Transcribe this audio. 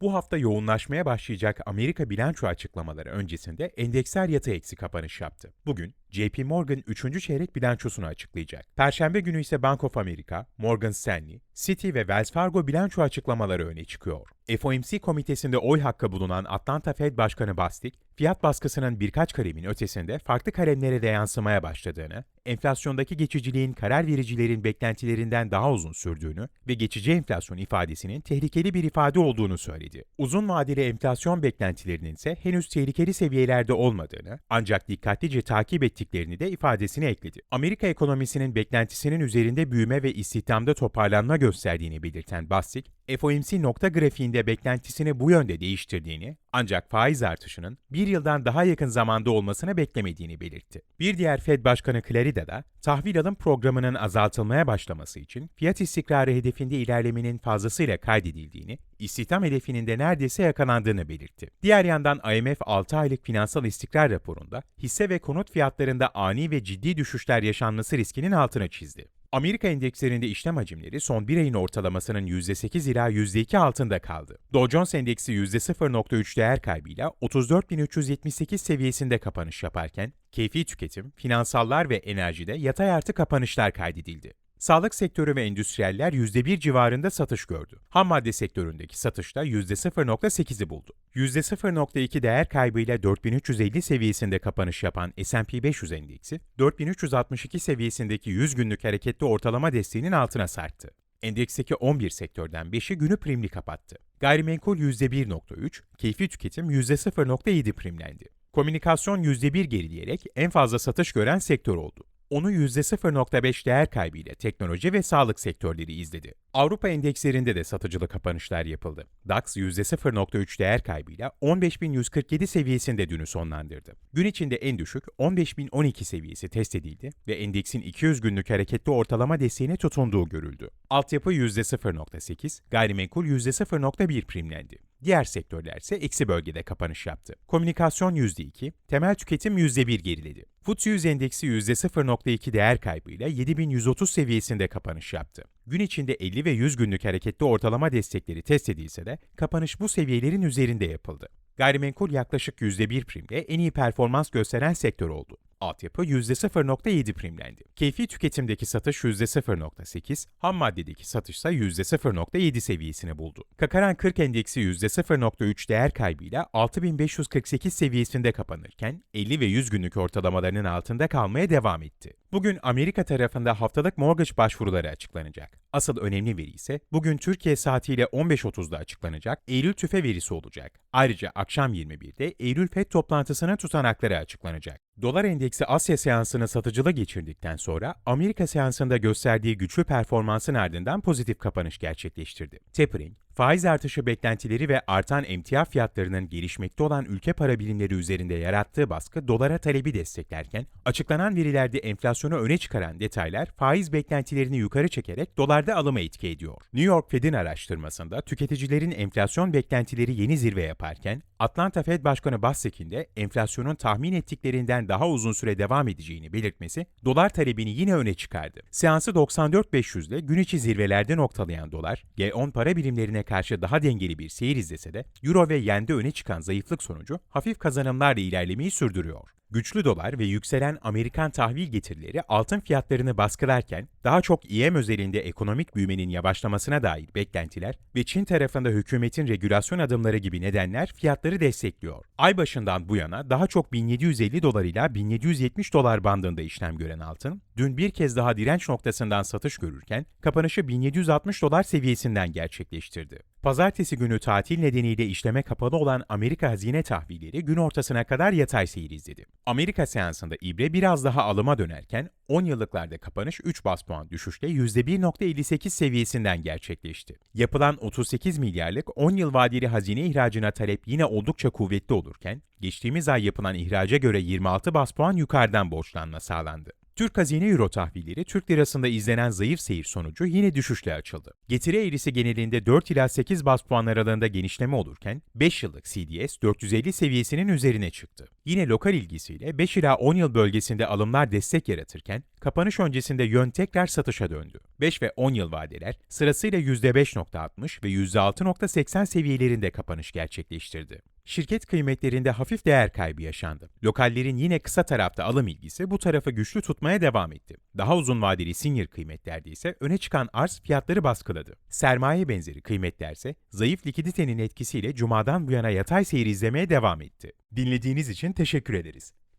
Bu hafta yoğunlaşmaya başlayacak Amerika bilanço açıklamaları öncesinde endeksler yatay eksi kapanış yaptı. Bugün JP Morgan 3. çeyrek bilançosunu açıklayacak. Perşembe günü ise Bank of America, Morgan Stanley, Citi ve Wells Fargo bilanço açıklamaları öne çıkıyor. FOMC komitesinde oy hakkı bulunan Atlanta Fed Başkanı Bostic, fiyat baskısının birkaç karemin ötesinde farklı kalemlere de yansımaya başladığını, enflasyondaki geçiciliğin karar vericilerin beklentilerinden daha uzun sürdüğünü ve geçici enflasyon ifadesinin tehlikeli bir ifade olduğunu söyledi. Uzun vadeli enflasyon beklentilerinin ise henüz tehlikeli seviyelerde olmadığını ancak dikkatlice takip ettiklerini de ifadesine ekledi. Amerika ekonomisinin beklentisinin üzerinde büyüme ve istihdamda toparlanma gösterdiğini belirten Bostic, FOMC nokta grafiğinde beklentisini bu yönde değiştirdiğini ancak faiz artışının bir yıldan daha yakın zamanda olmasını beklemediğini belirtti. Bir diğer Fed Başkanı Clarida da tahvil alım programının azaltılmaya başlaması için fiyat istikrarı hedefinde ilerlemenin fazlasıyla kaydedildiğini, istihdam hedefinin de neredeyse yakalandığını belirtti. Diğer yandan IMF 6 aylık finansal istikrar raporunda hisse ve konut fiyatlarında ani ve ciddi düşüşler yaşanması riskinin altına çizdi. Amerika endekslerinde işlem hacimleri son bir ayın ortalamasının %8 ila %2 altında kaldı. Dow Jones endeksi %0.3 değer kaybıyla 34.378 seviyesinde kapanış yaparken, keyfi tüketim, finansallar ve enerjide yatay artı kapanışlar kaydedildi. Sağlık sektörü ve endüstriyeller %1 civarında satış gördü. Ham madde sektöründeki satışta %0.8'i buldu. %0.2 değer kaybıyla 4350 seviyesinde kapanış yapan S&P 500 endeksi, 4362 seviyesindeki 100 günlük hareketli ortalama desteğinin altına sarktı. Endeksteki 11 sektörden 5'i günü primli kapattı. Gayrimenkul %1.3, keyfi tüketim %0.7 primlendi. Komünikasyon %1 gerileyerek en fazla satış gören sektör oldu. Onu %0.5 değer kaybıyla teknoloji ve sağlık sektörleri izledi. Avrupa endekslerinde de satıcılı kapanışlar yapıldı. DAX %0.3 değer kaybıyla 15.147 seviyesinde dünü sonlandırdı. Gün içinde en düşük 15.012 seviyesi test edildi ve endeksin 200 günlük hareketli ortalama desteğine tutunduğu görüldü. Altyapı %0.8, gayrimenkul %0.1 primlendi. Diğer sektörler ise eksi bölgede kapanış yaptı. Komünikasyon %2, temel tüketim %1 geriledi. FTSE 100 endeksi %0.2 değer kaybıyla 7130 seviyesinde kapanış yaptı. Gün içinde 50 ve 100 günlük hareketli ortalama destekleri test edilse de kapanış bu seviyelerin üzerinde yapıldı. Gayrimenkul yaklaşık %1 primle en iyi performans gösteren sektör oldu. Altyapı %0.7 primlendi. Keyfi tüketimdeki satış %0.8, ham maddedeki satış ise %0.7 seviyesini buldu. Kakaran 40 endeksi %0.3 değer kaybıyla 6548 seviyesinde kapanırken 50 ve 100 günlük ortalamalarının altında kalmaya devam etti. Bugün Amerika tarafında haftalık mortgage başvuruları açıklanacak. Asıl önemli veri ise bugün Türkiye saatiyle 15.30'da açıklanacak Eylül tüfe verisi olacak. Ayrıca akşam 21'de Eylül FED toplantısına tutanakları açıklanacak. Dolar endeksi Asya seansını satıcılı geçirdikten sonra Amerika seansında gösterdiği güçlü performansın ardından pozitif kapanış gerçekleştirdi. Tapering, faiz artışı beklentileri ve artan emtia fiyatlarının gelişmekte olan ülke para birimleri üzerinde yarattığı baskı dolara talebi desteklerken, açıklanan verilerde enflasyonu öne çıkaran detaylar faiz beklentilerini yukarı çekerek dolarda alıma etki ediyor. New York Fed'in araştırmasında tüketicilerin enflasyon beklentileri yeni zirve yaparken, Atlanta Fed Başkanı Bostic'in de enflasyonun tahmin ettiklerinden daha uzun süre devam edeceğini belirtmesi, dolar talebini yine öne çıkardı. Seansı 94.500 ile gün içi zirvelerde noktalayan dolar, G10 para birimlerine karşı daha dengeli bir seyir izlese de, Euro ve Yen'de öne çıkan zayıflık sonucu hafif kazanımlarla ilerlemeyi sürdürüyor. Güçlü dolar ve yükselen Amerikan tahvil getirileri altın fiyatlarını baskılarken daha çok İM özelinde ekonomik büyümenin yavaşlamasına dair beklentiler ve Çin tarafında hükümetin regülasyon adımları gibi nedenler fiyatları destekliyor. Ay başından bu yana daha çok 1750 dolar ila 1770 dolar bandında işlem gören altın, dün bir kez daha direnç noktasından satış görürken kapanışı 1760 dolar seviyesinden gerçekleştirdi. Pazartesi günü tatil nedeniyle işleme kapalı olan Amerika hazine tahvilleri gün ortasına kadar yatay seyir izledi. Amerika seansında ibre biraz daha alıma dönerken 10 yıllıklarda kapanış 3 bas puan düşüşle %1.58 seviyesinden gerçekleşti. Yapılan 38 milyarlık 10 yıl vadeli hazine ihracına talep yine oldukça kuvvetli olurken, geçtiğimiz ay yapılan ihraca göre 26 bas puan yukarıdan borçlanma sağlandı. Türk hazine euro tahvilleri Türk lirasında izlenen zayıf seyir sonucu yine düşüşle açıldı. Getiri eğrisi genelinde 4 ila 8 bas puan aralığında genişleme olurken 5 yıllık CDS 450 seviyesinin üzerine çıktı. Yine lokal ilgisiyle 5 ila 10 yıl bölgesinde alımlar destek yaratırken kapanış öncesinde yön tekrar satışa döndü. 5 ve 10 yıl vadeler sırasıyla %5.60 ve %6.80 seviyelerinde kapanış gerçekleştirdi. Şirket kıymetlerinde hafif değer kaybı yaşandı. Lokallerin yine kısa tarafta alım ilgisi bu tarafı güçlü tutmaya devam etti. Daha uzun vadeli senior kıymetlerde ise öne çıkan arz fiyatları baskıladı. Sermaye benzeri kıymetler ise zayıf likiditenin etkisiyle cumadan bu yana yatay seyir izlemeye devam etti. Dinlediğiniz için teşekkür ederiz.